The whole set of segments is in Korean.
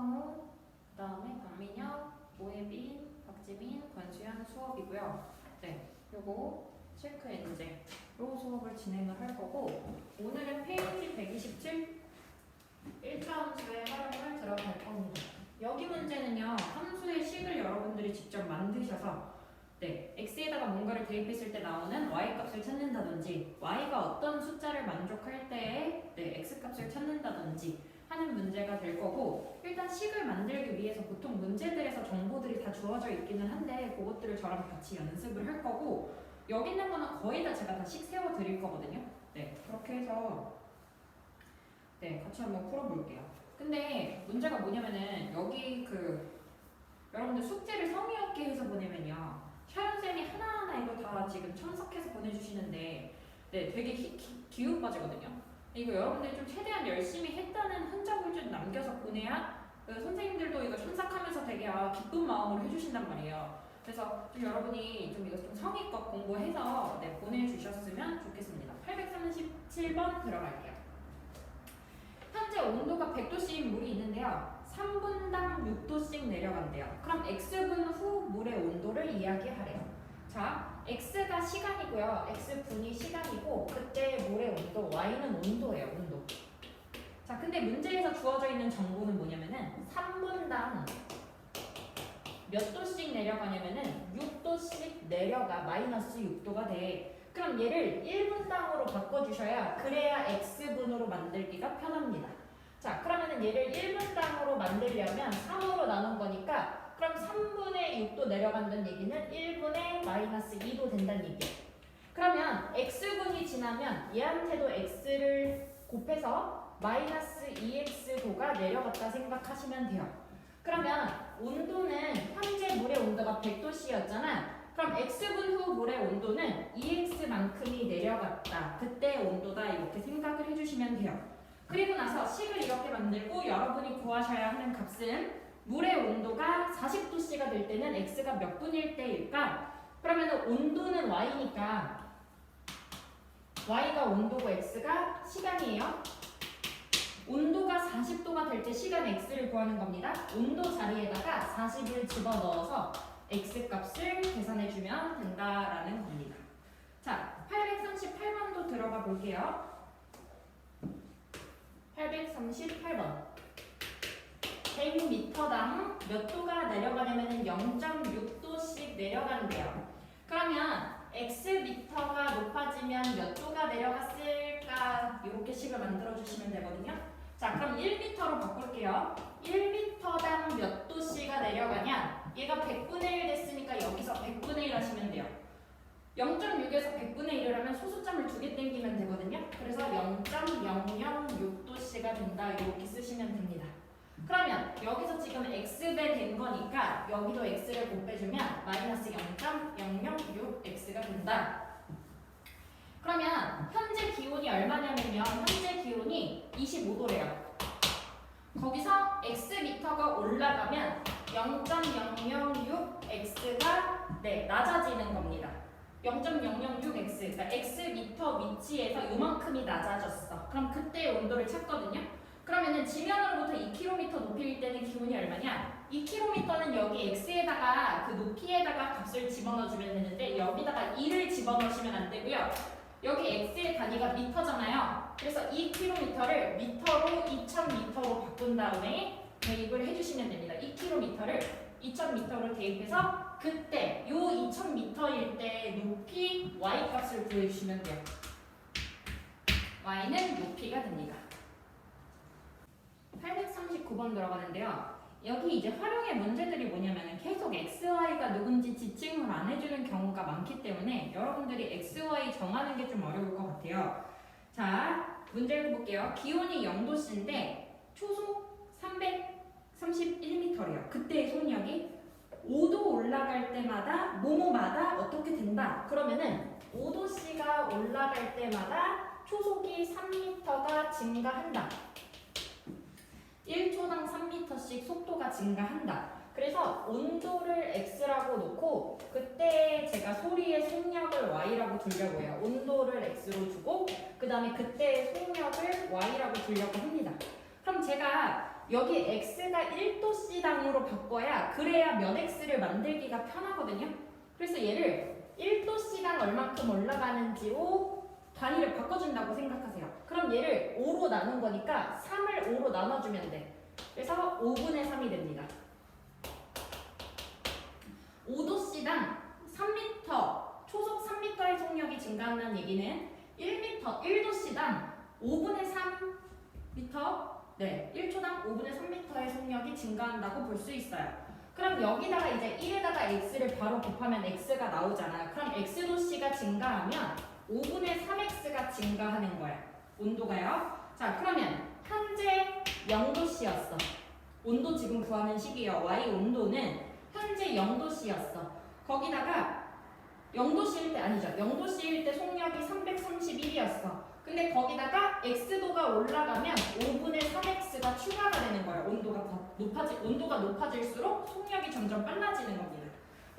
성우, 그 다음에 박민혁, 오혜빈, 박지민, 권수현 수업이고요. 네, 요거 체크 엔제로 수업을 진행을 할 거고 오늘은 페이지 127 1차 함수의 활용을 들어갈 겁니다. 여기 문제는요 함수의 식을 여러분들이 직접 만드셔서 네, x에다가 뭔가를 대입했을 때 나오는 y 값을 찾는다든지 y가 어떤 숫자를 만족할 때에 네, x 값을 찾는다든지 하는 문제가 될 거고 일단 식을 만들기 위해서 보통 문제들에서 정보들이 다 주어져 있기는 한데 그것들을 저랑 같이 연습을 할 거고 여기 있는 거는 거의 다 제가 다식 세워 드릴 거거든요. 네, 그렇게 해서 네, 같이 한번 풀어볼게요. 근데 문제가 뭐냐면은 여기 그 여러분들 숙제를 성의 없게 해서 보내면요. 샤연 쌤이 하나하나 이거 다 지금 첨삭해서 보내주시는데 네, 되게 기운 빠지거든요. 이거 여러분들이 좀 최대한 열심히 했다는 흔적을 좀 남겨서 보내야 그 선생님들도 이거 첨삭하면서 되게 아, 기쁜 마음으로 해주신단 말이에요. 그래서 좀 여러분이 좀 이거 좀 성의껏 공부해서 네, 보내주셨으면 좋겠습니다. 837번 들어갈게요. 현재 온도가 100도씨인 물이 있는데요. 3분당 6도씩 내려간대요. 그럼 x분 후 물의 온도를 이야기하래요. 자, x가 시간이고요. x분이 시간이고 그때 물의 온도, y는 온도예요. 온도. 자, 근데 문제에서 주어져 있는 정보는 뭐냐면은 3분당 몇 도씩 내려가냐면은 6도씩 내려가 마이너스 6도가 돼. 그럼 얘를 1분당으로 바꿔주셔야 그래야 x분으로 만들기가 편합니다. 자, 그러면은 얘를 1분당으로 만들려면 3으로 나눈 거니까 그럼 3분의 6도 내려간다는 얘기는 1분의 마이너스 2도 된다는 얘기예요. 그러면 x분이 지나면 얘한테도 x를 곱해서 마이너스 2x도가 내려갔다 생각하시면 돼요. 그러면 온도는 현재 물의 온도가 100도씨였잖아. 그럼 x분 후 물의 온도는 2x만큼이 내려갔다. 그때 온도다 이렇게 생각을 해주시면 돼요. 그리고 나서 식을 이렇게 만들고 여러분이 구하셔야 하는 값은 물의 온도가 40도씨가 될 때는 x가 몇 분일 때일까? 그러면 온도는 y니까 y가 온도고 x가 시간이에요. 온도가 40도가 될 때 시간 x를 구하는 겁니다. 온도 자리에다가 40을 집어넣어서 x 값을 계산해 주면 된다라는 겁니다. 자, 838번도 들어가 볼게요. 838번. 100m당 몇 도가 내려가냐면 0.6도씩 내려간대요. 그러면 xm가 높아지면 몇 도가 내려갔을까? 이렇게 식을 만들어 주시면 되거든요. 자, 그럼 1m로 바꿀게요. 1m당 몇 도씨가 내려가냐? 얘가 100분의 1 됐으니까 여기서 100분의 1 하시면 돼요. 0.6에서 100분의 1을 하면 소수점을 두 개 땡기면 되거든요. 그래서 0.006도씨가 된다. 이렇게 쓰시면 됩니다. 그러면 여기서 지금 x배 된 거니까 여기도 x를 곱해주면 마이너스 0.006x가 된다. 그러면 현재 기온이 얼마냐면요. 현재 기온이 25도래요. 거기서 x미터가 올라가면 0.006x가 네, 낮아지는 겁니다. 0.006x, 그러니까 x미터 위치에서 요만큼이 낮아졌어. 그럼 그때 온도를 찾거든요. 그러면은 지면으로부터 2km 높이일 때는 기온이 얼마냐? 2km는 여기 x에다가 그 높이에다가 값을 집어넣어주면 되는데 여기다가 2를 집어넣으시면 안 되고요. 여기 x의 단위가 미터잖아요. 그래서 2km를 미터로 2000m로 바꾼 다음에 대입을 해주시면 됩니다. 2km를 2000m로 대입해서 그때 요 2000m일 때 높이 y 값을 구해주시면 돼요. y는 높이가 됩니다. 839번 들어가는데요. 여기 이제 활용의 문제들이 뭐냐면은 계속 x, y가 누군지 지칭을 안 해주는 경우가 많기 때문에 여러분들이 x, y 정하는 게 좀 어려울 것 같아요. 자, 문제 읽어볼게요. 기온이 0도씨인데 초속 331m래요. 그때의 속력이 5도 올라갈 때마다 뭐뭐마다 어떻게 된다. 그러면은 5도씨가 올라갈 때마다 초속이 3m가 증가한다. 1초당 3m씩 속도가 증가한다. 그래서 온도를 x라고 놓고 그때 제가 소리의 속력을 y라고 두려고 해요. 온도를 x로 주고 그 다음에 그때의 속력을 y라고 두려고 합니다. 그럼 제가 여기 x가 1도씨당으로 바꿔야 그래야 면 x를 만들기가 편하거든요. 그래서 얘를 1도씨당 얼만큼 올라가는지로 단위를 바꿔준다고 생각하세요. 그럼 얘를 5로 나눈 거니까 3을 5로 나눠주면 돼. 그래서 5분의 3이 됩니다. 5도씨당 3m, 초속 3m의 속력이 증가한다는 얘기는 1m, 1도씨당 5분의 3m, 네, 1초당 5분의 3m의 속력이 증가한다고 볼 수 있어요. 그럼 여기다가 이제 1에다가 x를 바로 곱하면 x가 나오잖아. 그럼 x도씨가 증가하면 5분의 3x가 증가하는 거야. 온도가요. 자, 그러면 현재 0도씨였어. 온도 지금 구하는 시기요. y 온도는 현재 0도씨였어. 거기다가 0도씨일 때 아니죠. 0도씨일 때 속력이 331이었어. 근데 거기다가 x도가 올라가면 5분의 3x가 추가가 되는 거예요. 온도가 더 높아지 온도가 높아질수록 속력이 점점 빨라지는 겁니다.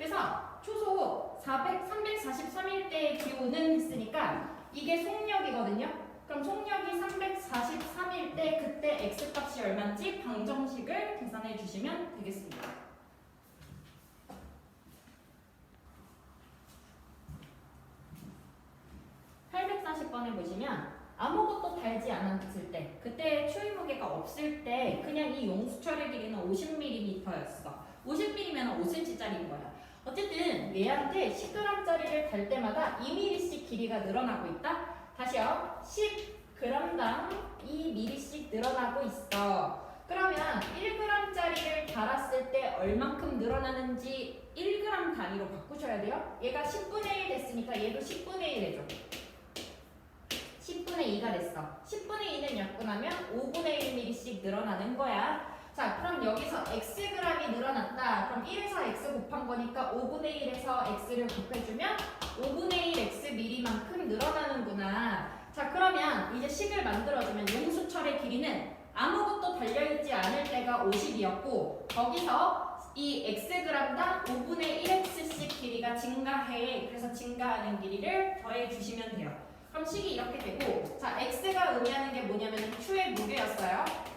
그래서 초속 400 343일 때의 기온은 했으니까 이게 속력이거든요. 그럼 속력이 343일 때 그때 x 값이 얼마인지 방정식을 계산해 주시면 되겠습니다. 840번에 보시면 아무것도 달지 않았을 때 그때 추위 무게가 없을 때 그냥 이 용수철의 길이는 50mm였어 50mm면 5cm짜리인 거야 어쨌든 얘한테 10g짜리를 달 때마다 2mm씩 길이가 늘어나고 있다. 다시요. 10g당 2mm씩 늘어나고 있어. 그러면 1g짜리를 달았을 때 얼만큼 늘어나는지 1g 단위로 바꾸셔야 돼요. 얘가 10분의 1 됐으니까 얘도 10분의 1 해줘. 10분의 2가 됐어. 10분의 2는 약분하면 5분의 1mm씩 늘어나는 거야. 자, 그럼 여기서 xg이 늘어났다. 그럼 1에서 x 곱한 거니까 5분의 1에서 x를 곱해주면 5분의 1 x mm만큼 늘어나는구나. 자, 그러면 이제 식을 만들어주면 용수철의 길이는 아무것도 달려있지 않을 때가 50이었고 거기서 이 xg당 5분의 1x씩 길이가 증가해. 그래서 증가하는 길이를 더해 주시면 돼요. 그럼 식이 이렇게 되고 자 x가 의미하는 게 뭐냐면 추의 무게였어요.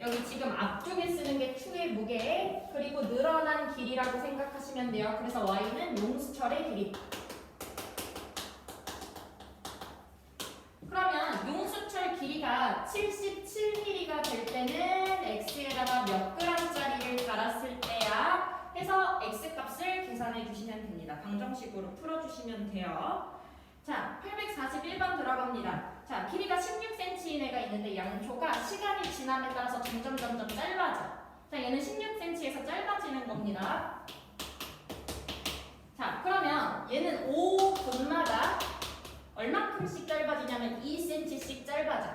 여기 지금 앞쪽에 쓰는 게 추의 무게 그리고 늘어난 길이라고 생각하시면 돼요. 그래서 y는 용수철의 길이. 그러면 용수철 길이가 77mm가 될 때는 x에다가 몇 g짜리를 달았을 때야 해서 x 값을 계산해 주시면 됩니다. 방정식으로 풀어 주시면 돼요. 자, 841번 들어갑니다. 자, 길이가 16cm인 애가 있는데 양초가 시간이 지남에 따라서 점점 점점 짧아져. 자, 얘는 16cm에서 짧아지는 겁니다. 자, 그러면 얘는 5분마다 얼만큼씩 짧아지냐면 2cm씩 짧아져.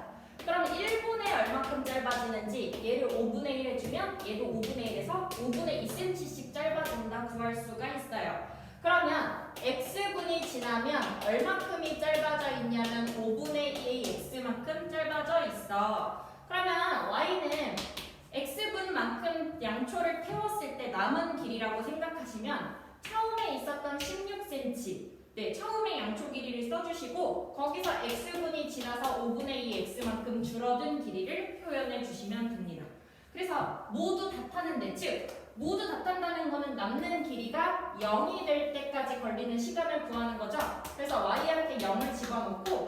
그럼 1분에 얼만큼 짧아지는지 얘를 5분의 1 해주면 얘도 5분의 1에서 5분의 2cm씩 짧아진다 구할 수가 있어요. 그러면 x분이 지나면 얼마큼이 짧아져 있냐면 5분의 2의 x만큼 짧아져 있어. 그러면 y는 x분만큼 양초를 태웠을 때 남은 길이라고 생각하시면 처음에 있었던 16cm 네, 처음에 양초 길이를 써주시고 거기서 x분이 지나서 5분의 2 x만큼 줄어든 길이를 표현해 주시면 됩니다. 그래서 모두 다 타는데 즉 모두 다 탄다는 거는 남는 길이가 0이 될 때까지 걸리는 시간을 구하는 거죠. 그래서 y한테 0을 집어넣고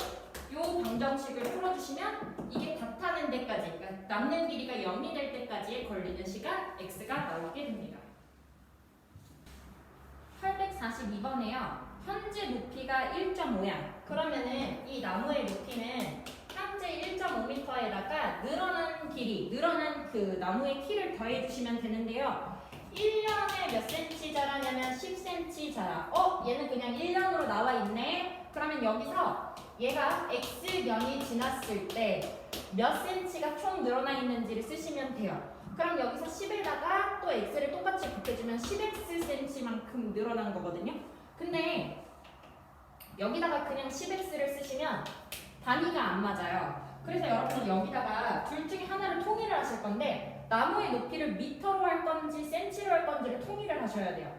이 방정식을 풀어주시면 이게 다 타는 데까지 그러니까 남는 길이가 0이 될 때까지 걸리는 시간 x가 나오게 됩니다. 842번에요. 현재 높이가 1.5야. 그러면은 이 나무의 높이는 현재 1.5m에다가 늘어난 길이, 늘어난 그 나무의 키를 더해 주시면 되는데요. 1년에 몇 cm 자라냐면 10cm 자라. 어? 얘는 그냥 1년으로 나와 있네. 그러면 여기서 얘가 x년이 지났을 때 몇 cm가 총 늘어나 있는지를 쓰시면 돼요. 그럼 여기서 10에다가 또 x를 똑같이 곱해주면 10xcm만큼 늘어난 거거든요. 근데 여기다가 그냥 10x를 쓰시면 단위가 안 맞아요. 그래서 여러분은 여기다가 둘 중에 하나를 통일을 하실 건데 나무의 높이를 미터로 할 건지 센치로 할 건지를 통일을 하셔야 돼요.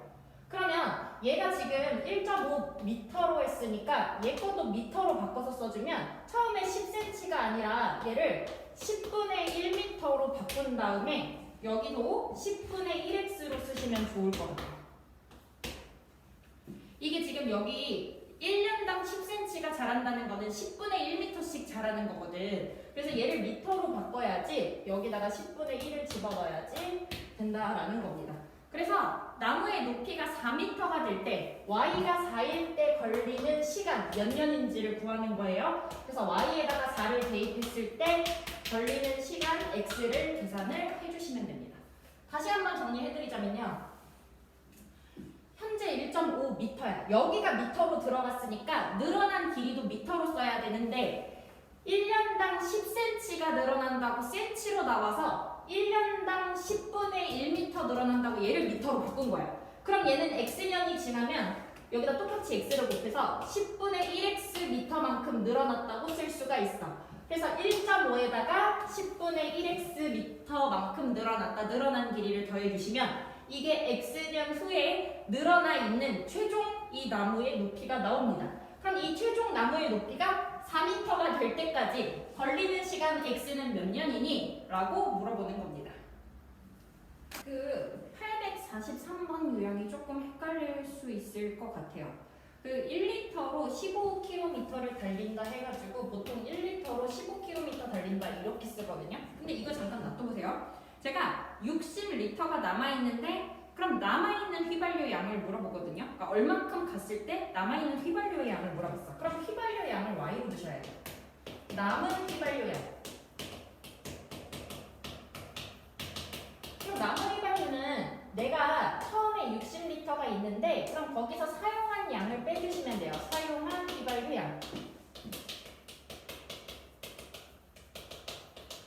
그러면 얘가 지금 1.5m로 했으니까 얘 것도 미터로 바꿔서 써주면 처음에 10cm가 아니라 얘를 10분의 1m로 바꾼 다음에 여기도 10분의 1x로 쓰시면 좋을 것 같아요. 이게 지금 여기 1년당 10cm가 자란다는 거는 10분의 1m씩 자라는 거거든. 그래서 얘를 미터로 바꿔야지 여기다가 10분의 1을 집어넣어야지 된다라는 겁니다. 그래서 나무의 높이가 4m가 될 때 y가 4일 때 걸리는 시간 몇 년인지를 구하는 거예요. 그래서 y에다가 4를 대입했을 때 걸리는 시간 x를 계산을 해주시면 됩니다. 다시 한번 정리해드리자면요. 현재 1.5m야. 여기가 미터로 들어갔으니까 늘어난 길이도 미터로 써야 되는데 1년당 10cm가 늘어난다고 cm로 나와서 1년당 10분의 1m 늘어난다고 얘를 미터로 바꾼 거야. 그럼 얘는 x년이 지나면 여기다 똑같이 x를 곱해서 10분의 1x 미터만큼 늘어났다고 쓸 수가 있어. 그래서 1.5에다가 10분의 1x 미터만큼 늘어났다. 늘어난 길이를 더해주시면 이게 x년 후에 늘어나 있는 최종 이 나무의 높이가 나옵니다. 그럼 이 최종 나무의 높이가 4m가 될 때까지 걸리는 시간 x는 몇 년이니? 라고 물어보는 겁니다. 그 843번 유형이 조금 헷갈릴 수 있을 것 같아요. 그 1리터로 15km를 달린다 해가지고 보통 1리터로 15km 달린다 이렇게 쓰거든요. 근데 이거 잠깐 놔둬보세요. 제가 60리터가 남아있는데 그럼 남아있는 휘발유 양을 물어보거든요. 그러니까 얼만큼 갔을 때 남아있는 휘발유의 양을 물어봤어. 그럼 휘발유 양을 y로 두셔야 돼요. 남은 휘발유 양. 그럼 남은 휘발유는 내가 처음에 60리터가 있는데 그럼 거기서 사용한 양을 빼주시면 돼요. 사용한 휘발유 양.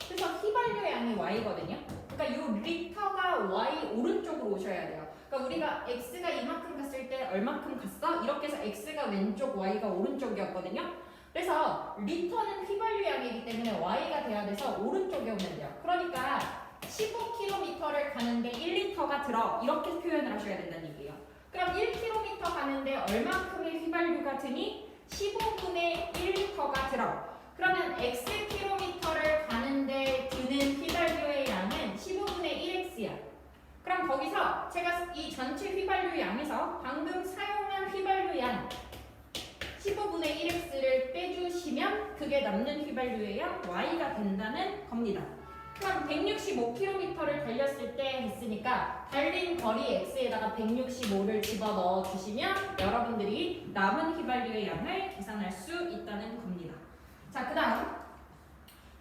그래서 휘발유 양이 y거든요. 그러니까 이 리터가 y 오른쪽으로 오셔야 돼요. 그러니까 우리가 x가 이만큼 갔을 때 얼만큼 갔어? 이렇게 해서 x가 왼쪽, y가 오른쪽이었거든요. 그래서 리터는 휘발유 양이기 때문에 y가 돼야 돼서 오른쪽에 오면 돼요. 그러니까 15km를 가는데 1리터가 들어 이렇게 표현을 하셔야 된다는 얘기예요. 그럼 1km 가는데 얼만큼의 휘발유가 드니 15분의 1리터가 들어. 그러면 xkm를 가는데 드는 휘발유의 양은 15분의 1x야. 그럼 거기서 제가 이 전체 휘발유 양에서 방금 사용한 휘발유 양 15분의 1x를 빼주시면 그게 남는 휘발유의 양 y가 된다는 겁니다. 그럼 165km를 달렸을 때 했으니까 달린 거리 x에다가 165를 집어넣어 주시면 여러분들이 남은 휘발유의 양을 계산할 수 있다는 겁니다. 자, 그 다음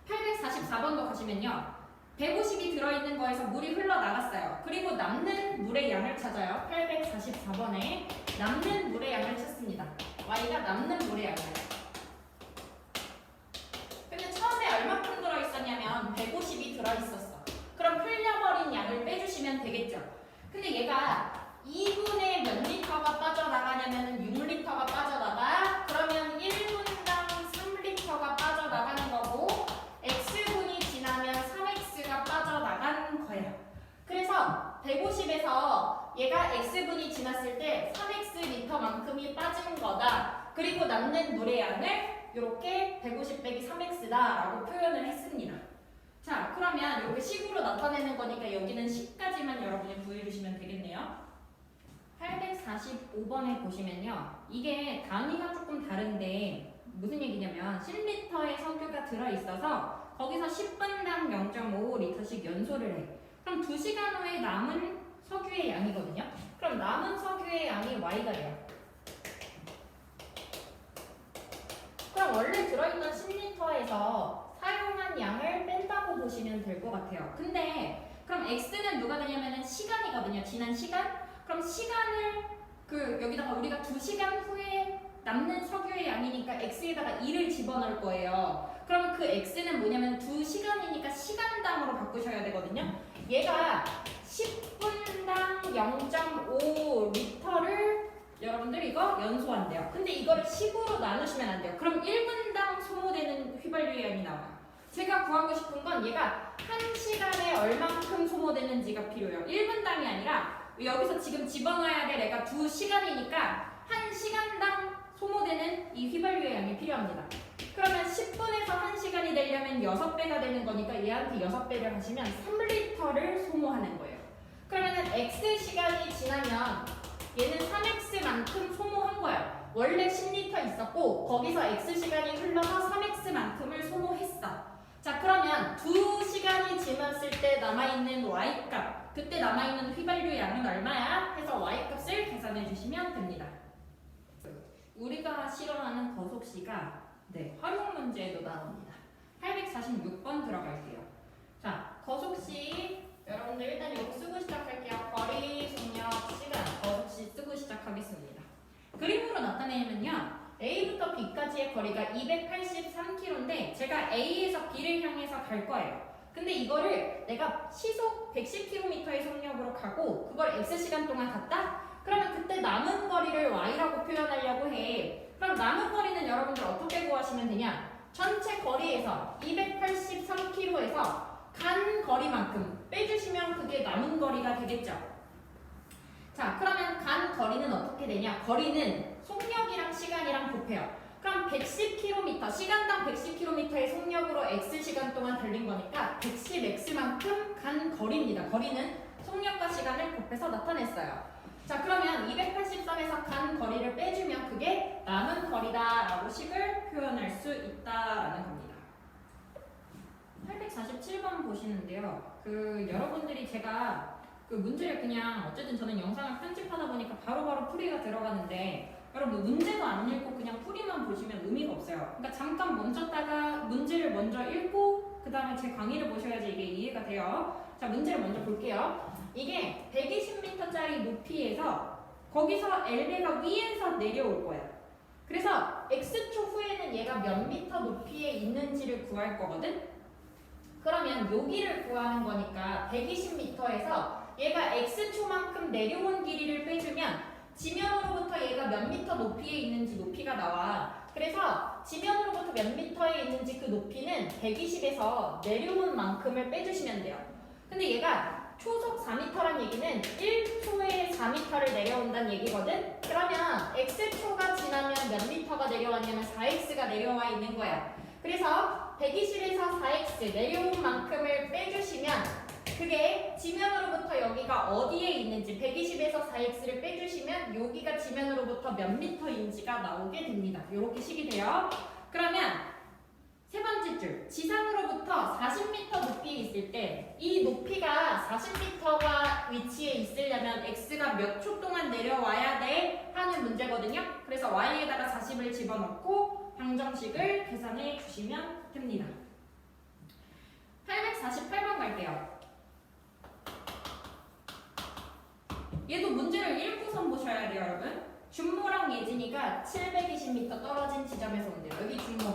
844번도 가시면요. 150이 들어있는 거에서 물이 흘러나갔어요. 그리고 남는 물의 양을 찾아요. 844번에 남는 물의 양을 찾습니다. y가 남는 물의 양을. 근데 처음에 얼마큼 들어있었냐면 150이 들어있었어. 그럼 흘려버린 양을 빼주시면 되겠죠. 근데 얘가 2분의 몇 리터가 빠져나가냐면 6리터가 빠져나가. 그러면 1분당 3리터가 빠져나가는 거고 x분이 지나면 3x가 거예요. 그래서 150에서 얘가 x분이 지났을 때 3x 리터만큼이 빠진 거다. 그리고 남는 물의 양을 이렇게 150 빼기 3x다 라고 표현을 했습니다. 자, 그러면 이렇게 식으로 나타내는 거니까 여기는 10까지만 여러분이 구해주시면 되겠네요. 845번에 보시면요. 이게 단위가 조금 다른데 무슨 얘기냐면 10리터의 석유가 들어있어서 거기서 10분당 0.5리터씩 연소를 해. 그럼 2시간 후에 남은 석유의 양이거든요. 그럼 남은 석유의 양이 y가 돼요. 그럼 원래 들어있던 10리터에서 사용한 양을 뺀다고 보시면 될 것 같아요. 근데 그럼 x는 누가 되냐면은 시간이거든요. 지난 시간. 그럼 시간을 그 여기다가 우리가 2시간 후에 남는 석유의 양이니까 x에다가 2를 집어넣을 거예요. 그러면 그 x는 뭐냐면 2시간이니까 시간당으로 바꾸셔야 되거든요. 얘가 10분당 0.5 리터를 여러분들 이거 연소한대요. 근데 이거를 10으로 나누시면 안 돼요. 그럼 1분당 소모되는 휘발유 양이 나와요. 제가 구하고 싶은 건 얘가 1시간에 얼만큼 소모되는지가 필요해요. 1분당이 아니라 여기서 지금 집어넣어야 될 애가 두 시간이니까 한 시간당 소모되는 이 휘발유의 양이 필요합니다. 그러면 10분에서 1시간이 되려면 6배가 되는 거니까 얘한테 6배를 하시면 3리터를 소모하는 거예요. 그러면은 x 시간이 지나면 얘는 3x만큼 소모한 거야. 원래 10리터 있었고 거기서 x 시간이 흘러서 3x만큼을 소모했어. 자 그러면 두 시간이 지났을 때 남아있는 y 값 그때 남아있는 휘발유 양은 얼마야? 해서 y 값을 계산해 주시면 됩니다. 우리가 실험하는 거속시가 네, 활용 문제에도 나옵니다. 846번 들어갈게요. 자, 거속시 여러분들 일단 이거 쓰고 시작할게요. 거리, 속력, 시간, 거속시 쓰고 시작하겠습니다. 그림으로 나타내면요. A부터 B까지의 거리가 283km인데 제가 A에서 B를 향해서 갈 거예요. 근데 이거를 내가 시속 110km의 속력으로 가고 그걸 X시간 동안 갔다? 그러면 그때 남은 거리를 Y라고 표현하려고 해. 그럼 남은 거리는 여러분들 어떻게 구하시면 되냐? 전체 거리에서 283km에서 간 거리만큼 빼주시면 그게 남은 거리가 되겠죠. 자, 그러면 간 거리는 어떻게 되냐? 거리는 속력이랑 시간이랑 곱해요. 그럼 110km, 시간당 110km의 속력으로 x 시간 동안 달린 거니까 110x만큼 간 거리입니다. 거리는 속력과 시간을 곱해서 나타냈어요. 자, 그러면 283에서 간 거리를 빼주면 그게 남은 거리다 라고 식을 표현할 수 있다라는 겁니다. 847번 보시는데요. 그 여러분들이 제가 그 문제를 그냥 어쨌든 저는 영상을 편집하다 보니까 바로바로 풀이가 들어가는데 여러분 문제도 안 읽고 그냥 풀이만 보시면 의미가 없어요. 그러니까 잠깐 멈췄다가 문제를 먼저 읽고 그 다음에 제 강의를 보셔야지 이게 이해가 돼요. 자 문제를 먼저 볼게요. 이게 120m짜리 높이에서 거기서 엘베가 위에서 내려올 거야. 그래서 x초 후에는 얘가 몇 미터 높이에 있는지를 구할 거거든. 그러면 여기를 구하는 거니까 120m에서 얘가 x초만큼 내려온 길이를 빼주면 지면으로부터 얘가 몇 미터 높이에 있는지 높이가 나와. 그래서 지면으로부터 몇 미터에 있는지 그 높이는 120에서 내려온 만큼을 빼주시면 돼요. 근데 얘가 초속 4m란 얘기는 1초에 4m를 내려온다는 얘기거든? 그러면 x초가 지나면 몇 미터가 내려왔냐면 4x가 내려와 있는 거야. 그래서 120에서 4x 내려온 만큼을 빼주시면 그게 지면으로부터 여기가 어디에 있는지 120에서 4x를 빼주시면 여기가 지면으로부터 몇 미터인지가 나오게 됩니다. 이렇게 식이 돼요. 그러면 세 번째 줄 지상으로부터 40m 높이에 있을 때 이 높이가 40m가 위치에 있으려면 x가 몇 초 동안 내려와야 돼 하는 문제거든요. 그래서 y에다가 40을 집어넣고 방정식을 계산해 주시면 됩니다. 848번 갈게요. 얘도 문제를 읽고선 보셔야 돼요, 여러분. 준모랑 예진이가 720m 떨어진 지점에서 온대요. 여기 준모.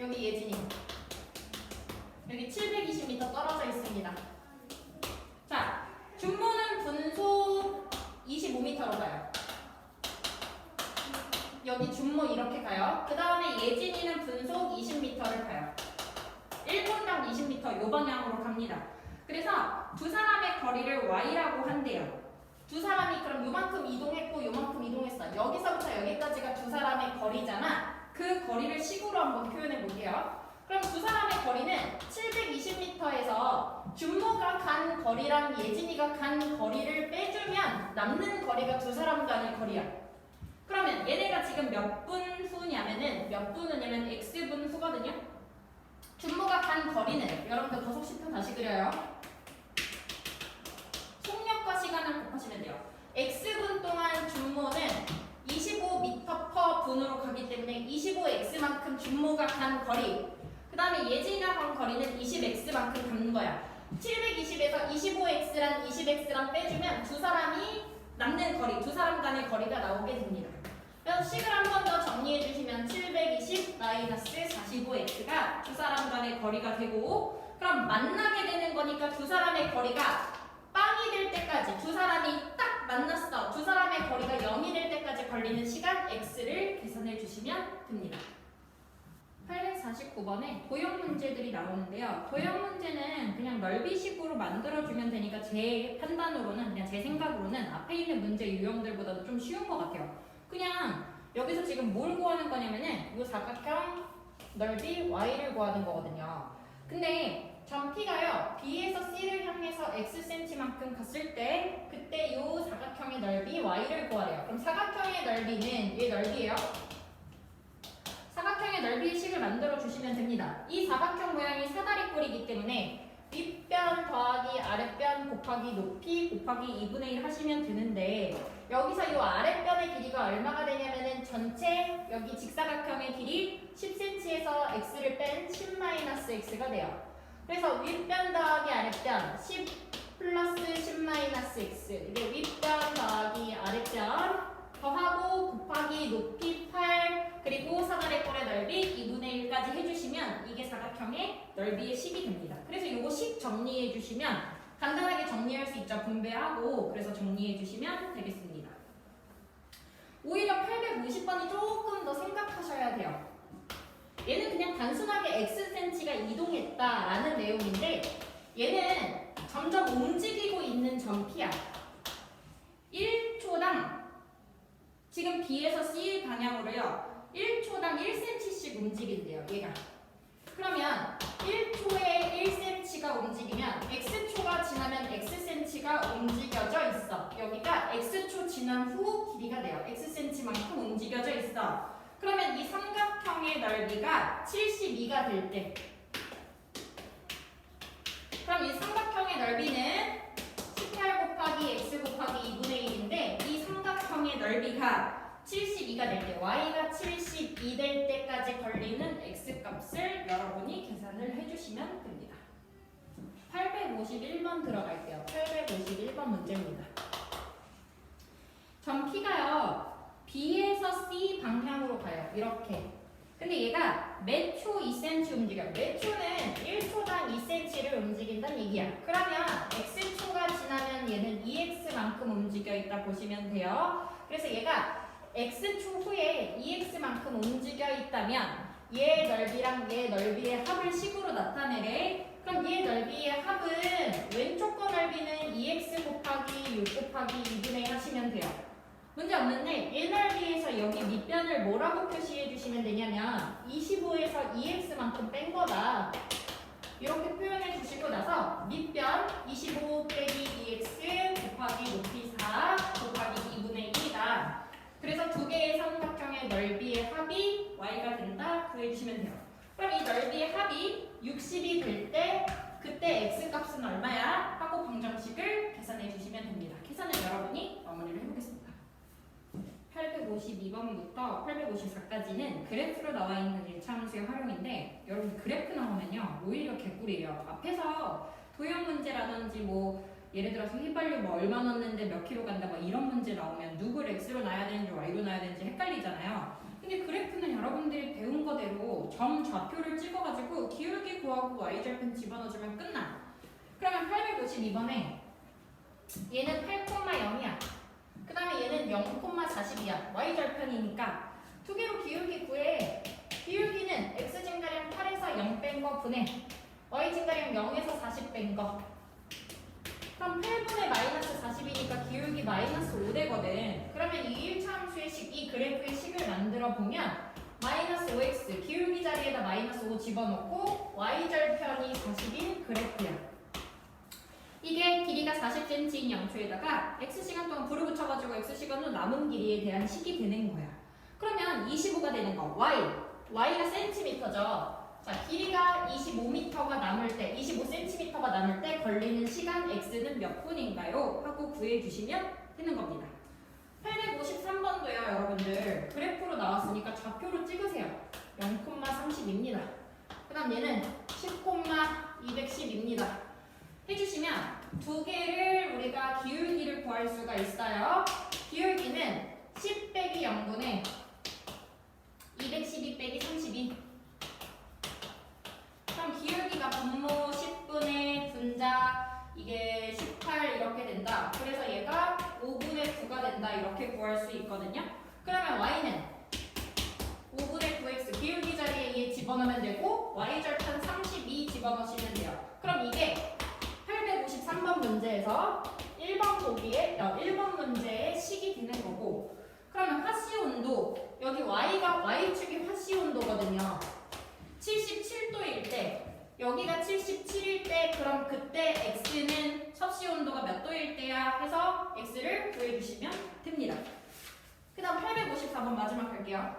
여기 예진이. 여기 720m 떨어져 있습니다. 자, 준모는 분속 25m로 가요. 여기 준모 이렇게 가요. 그 다음에 예진이는 분속 20m를 가요. 1분당 20m 요 방향으로 갑니다. 그래서 두 사람의 거리를 y라고 한대요. 두 사람이 그럼 요만큼 이동했고 요만큼 이동했어. 여기서부터 여기까지가 두 사람의 거리잖아. 그 거리를 식으로 한번 표현해 볼게요. 그럼 두 사람의 거리는 720m에서 준모가 간 거리랑 예진이가 간 거리를 빼주면 남는 거리가 두 사람 간의 거리야. 그러면 얘네가 지금 몇 분 후냐면은 몇분 후냐면 x분 후거든요. 준모가 간 거리는 여러분들 거속시편 다시 그려요. 속력과 시간을 곱하시면 돼요. x분 동안 준모는 25m per 분으로 가기 때문에 25x만큼 준모가 간 거리. 그 다음에 예진이가 간 거리는 20x만큼 가는 거야. 720에서 25x랑 20x랑 빼주면 두 사람이 남는 거리, 두 사람 간의 거리가 나오게 됩니다. 그래서 식을 한 번 더 정리해 주시면 720 마이너스 45x가 두 사람 간의 거리가 되고 그럼 만나게 되는 거니까 두 사람의 거리가 빵이 될 때까지 두 사람이 딱 만났어. 두 사람의 거리가 0이 될 때까지 걸리는 시간 x를 계산해 주시면 됩니다. 849번에 도형 문제들이 나오는데요. 도형 문제는 그냥 넓이식으로 만들어주면 되니까 제 판단으로는 그냥 제 생각으로는 앞에 있는 문제 유형들보다도 좀 쉬운 것 같아요. 그냥 여기서 지금 뭘 구하는 거냐면은 이 사각형 넓이 y를 구하는 거거든요. 근데 점 P가요 B에서 C를 향해서 xcm만큼 갔을 때 그때 이 사각형의 넓이 y를 구하래요. 그럼 사각형의 넓이는 얘 넓이에요. 사각형의 넓이의 식을 만들어 주시면 됩니다. 이 사각형 모양이 사다리꼴이기 때문에 윗변 더하기 아랫변 곱하기 높이 곱하기 2분의 1 하시면 되는데 여기서 이 아랫변의 길이가 얼마가 되냐면은 전체 여기 직사각형의 길이 10cm에서 x를 뺀 10-x가 돼요. 그래서 윗변 더하기 아랫변 10 플러스 10-x 이게 윗변 더하기 아랫변 더하고 곱하기 높이 8 그리고 사다리꼴의 넓이 2분의 1까지 해주시면 이게 사각형의 넓이의 식이 됩니다. 그래서 요거 식 정리해 주시면 간단하게 정리할 수 있죠. 분배하고 그래서 정리해 주시면 되겠습니다. 오히려 850번이 조금 더 생각하셔야 돼요. 얘는 그냥 단순하게 xcm가 이동했다라는 내용인데 얘는 점점 움직이고 있는 점피야. 1초당 지금 B에서 C 방향으로요. 1초당 1cm씩 움직인대요. 얘가. 그러면 1초에 1cm가 움직이면 x초가 지나면 xcm가 움직여져 있어. 여기가 x초 지난 후 길이가 돼요. xcm만큼 움직여져 있어. 그러면 이 삼각형의 넓이가 72가 될 때. 그럼 이 삼각형의 넓이는 18 곱하기 x 곱하기 2분의 1인데 이 삼각형의 넓이가 72가 될 때, y가 72 될 때까지 걸리는 x 값을 여러분이 계산을 해주시면 됩니다. 851번 들어갈게요. 851번 문제입니다. 점 P가요, B에서 C 방향으로 가요. 이렇게. 근데 얘가 매초 2cm 움직여요. 매초는 1초당 2cm를 움직인다는 얘기야. 그러면 지나면 얘는 2x만큼 움직여 있다 보시면 돼요. 그래서 얘가 x초 후에 2x만큼 움직여 있다면 얘 넓이랑 얘 넓이의 합을 식으로 나타내래. 그럼 얘 넓이의 합은 왼쪽 거 넓이는 2x 곱하기 6 곱하기 2분의 1 하시면 돼요. 문제 없는데 얘 넓이에서 여기 밑변을 뭐라고 표시해 주시면 되냐면 25에서 2x만큼 뺀 거다. 이렇게 표현해 주시고 나서 밑변 25 빼기 2x 곱하기 높이 4 곱하기 2분의 1이다. 그래서 두 개의 삼각형의 넓이의 합이 y가 된다 구해주시면 돼요. 그럼 이 넓이의 합이 60이 될 때 그때 x 값은 얼마야? 하고 방정식을 계산해 주시면 됩니다. 계산은 여러분이 마무리를 해보겠습니다. 852번부터 854까지는 그래프로 나와 있는 1차 함수의 활용인데 여러분 그래프 나오면요 오히려 개꿀이에요. 앞에서 도형 문제라든지 뭐 예를 들어서 휘발유 뭐 얼마 넣었는데 몇 킬로 간다 뭐 이런 문제 나오면 누굴 x로 놔야 되는지 y로 놔야 되는지 헷갈리잖아요. 근데 그래프는 여러분들이 배운 거대로 점 좌표를 찍어가지고 기울기 구하고 y절편 집어넣어주면 끝나. 그러면 852번에 얘는 8,0이야. 그 다음에 얘는 0,42야. y절편이니까 두 개로 기울기 구해. 기울기는 x 증가량 8에서 0 뺀 거 분해. y 증가량 0에서 40 뺀 거. 그럼 8분의 마이너스 40이니까 기울기 마이너스 5 되거든. 그러면 이 1차 함수의 식, 이 그래프의 식을 만들어 보면 마이너스 5x 기울기 자리에다 마이너스 5 집어넣고 y절편이 40인 그래프야. 이게 길이가 40cm인 양초에다가 x시간 동안 불을 붙여가지고 x시간으로 남은 길이에 대한 식이 되는 거야. 그러면 25가 되는 거 y. y가 cm죠. 자, 길이가 25m가 남을 때, 25cm가 남을 때 걸리는 시간 x는 몇 분인가요? 하고 구해주시면 되는 겁니다. 853번도요, 여러분들. 그래프로 나왔으니까 좌표로 찍으세요. 0,30입니다. 그 다음 얘는 10,210입니다. 해주시면 두 개를 우리가 기울기를 구할 수가 있어요. 기울기는 10 빼기 0분의 212 빼기 32. 그럼 기울기가 분모 10분의 분자 이게 18 이렇게 된다. 그래서 얘가 5분의 9가 된다. 이렇게 구할 수 있거든요. 그러면 y는 5분의 9x 기울기 자리에 얘 집어넣으면 되고 y절편 32 집어넣으시면 돼요. 그럼 이게 853번 문제에서 1번 보기에 어, 1번 문제의 식이 되는 거고 그러면 화씨 온도 여기 y가 y축이 화씨 온도거든요. 77도일 때 여기가 77일 때 그럼 그때 x는 섭씨 온도가 몇 도일 때야 해서 x를 구해 주시면 됩니다. 그 다음 854번 마지막 할게요.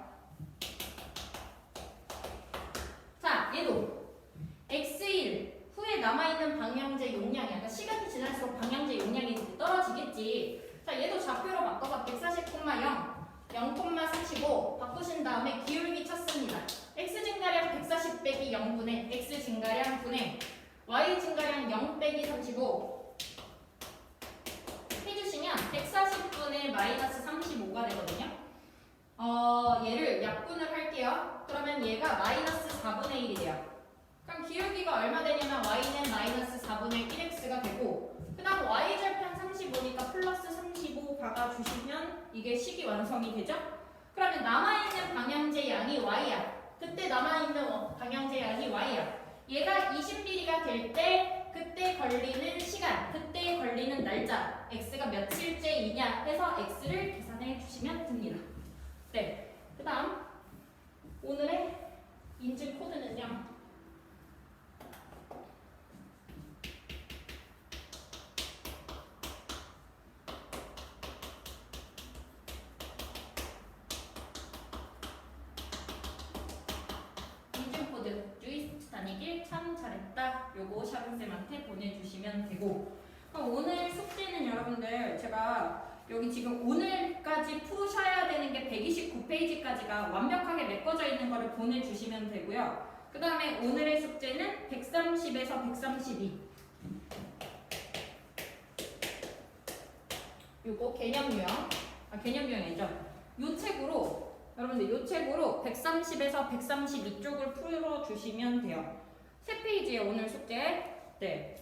자, 얘도 x1 후에 남아있는 방향제 용량이 약간 시간이 지날수록 방향제 용량이 떨어지겠지. 자, 얘도 좌표로 바꿔서 140,0 0,35 바꾸신 다음에 기울기 찾습니다. x 증가량 140 빼기 0분의 x 증가량 분의 y 증가량 0 빼기 35 해주시면 140분의 마이너스 35가 되거든요. 어, 얘를 약분을 할게요. 그러면 얘가 마이너스 4분의 1이 돼요. 그럼 기울기가 얼마 되냐면 y는 마이너스 4분의 1x가 되고 그 다음 y절편 35니까 플러스 35 박아주시면 이게 식이 완성이 되죠? 그러면 남아있는 방향제 양이 y야. 그때 남아있는 어, 방향제 양이 y야. 얘가 20mm가 될 때 그때 걸리는 시간, 그때 걸리는 날짜, x가 며칠째이냐 해서 x를 계산해 주시면 됩니다. 네. 그 다음 오늘의 인증 코드는요. 다니길 참 잘했다. 요거 샤론쌤한테 보내주시면 되고 그럼 오늘 숙제는 여러분들 제가 여기 지금 오늘까지 푸셔야 되는 게 129페이지까지가 완벽하게 메꿔져 있는 거를 보내주시면 되고요. 그 다음에 오늘의 숙제는 130에서 132. 요거 개념 유형, 아 개념 유형이죠. 요 책으로 여러분들 요 책으로 130에서 132쪽을 풀어주시면 돼요. 세 페이지에 오늘 숙제, 네,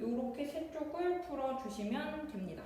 요렇게 세 쪽을 풀어주시면 됩니다.